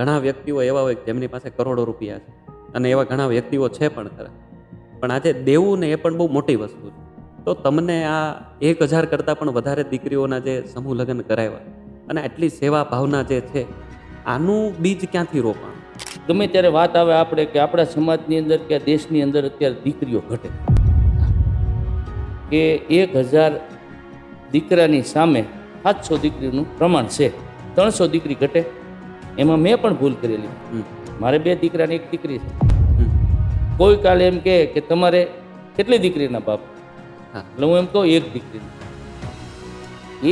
ઘણા વ્યક્તિઓ એવા હોય જેમની પાસે કરોડો રૂપિયા છે. અને એવા ઘણા વ્યક્તિઓ છે પણ ખરા. પણ આજે દેવું ને એ પણ બહુ મોટી વસ્તુ છે. તો તમને આ એક હજાર કરતાં પણ વધારે દીકરીઓના જે સમૂહ લગ્ન કરાવ્યા અને આટલી સેવા ભાવના જે છે, આનું બીજ ક્યાંથી રોપાણ? ગમે ત્યારે વાત આવે આપણે કે આપણા સમાજની અંદર કે દેશની અંદર અત્યારે દીકરીઓ ઘટે. કે એક હજાર દીકરાની સામે સાતસો દીકરીનું પ્રમાણ છે. ત્રણસો દીકરી ઘટે. એમાં મેં પણ ભૂલ કરેલી. મારે બે દીકરાની એક દીકરી છે. કોઈ કાલે એમ કહે કે તમારે કેટલી દીકરીના બાપ? હા. એટલે હું એમ કહું એક દીકરી.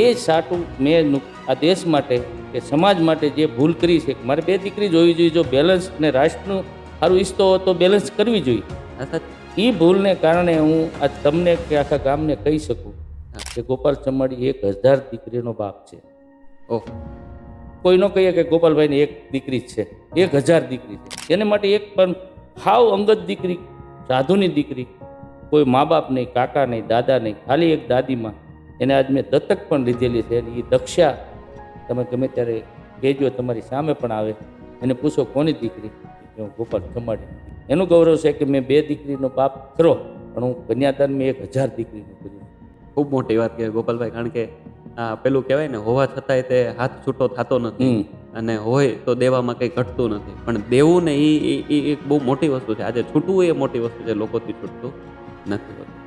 એ સાટું મેં આ દેશ માટે કે સમાજ માટે જે ભૂલ કરી છે મારે બે દીકરી જોવી જોઈએ. જો બેલેન્સ ને રાષ્ટ્રનું સારું ઈચ્છતો તો બેલેન્સ કરવી જોઈએ. એ ભૂલને કારણે હું આ તમને કે આખા ગામને કહી શકું કે ગોપાલ ચમાડી એક હજાર દીકરીનો બાપ છે. ઓહ. કોઈ ન કહીએ કે ગોપાલભાઈની એક દીકરી છે, એક હજાર દીકરી છે. એને માટે એક પણ હાવ અંગત દીકરી, સાધુની દીકરી, કોઈ મા બાપ નહીં, કાકા નહીં, દાદા નહીં, ખાલી એક દાદીમાં એને આજ મેં દત્તક પણ લીધેલી છે એ દક્ષા તમે ગમે ત્યારે કહેજો, તમારી સામે પણ આવે. એને પૂછો, કોની દીકરી? હું ગોપાલ ચમાડી એનું ગૌરવ છે કે મેં બે દીકરીનો બાપ ખરો પણ હું કન્યાદાન મેં એક હજાર દીકરીનું કર્યું. ખૂબ મોટી વાત કહેવાય ગોપાલભાઈ, કારણ કે પેલું કહેવાય ને હોવા છતાંય તે હાથ છૂટો થતો નથી. અને હોય તો દેવામાં કંઈ ઘટતું નથી. પણ દેવું ને એ એક બહુ મોટી વસ્તુ છે. આજે છૂટવું એ મોટી વસ્તુ છે લોકોથી છૂટતું નથી હોતું.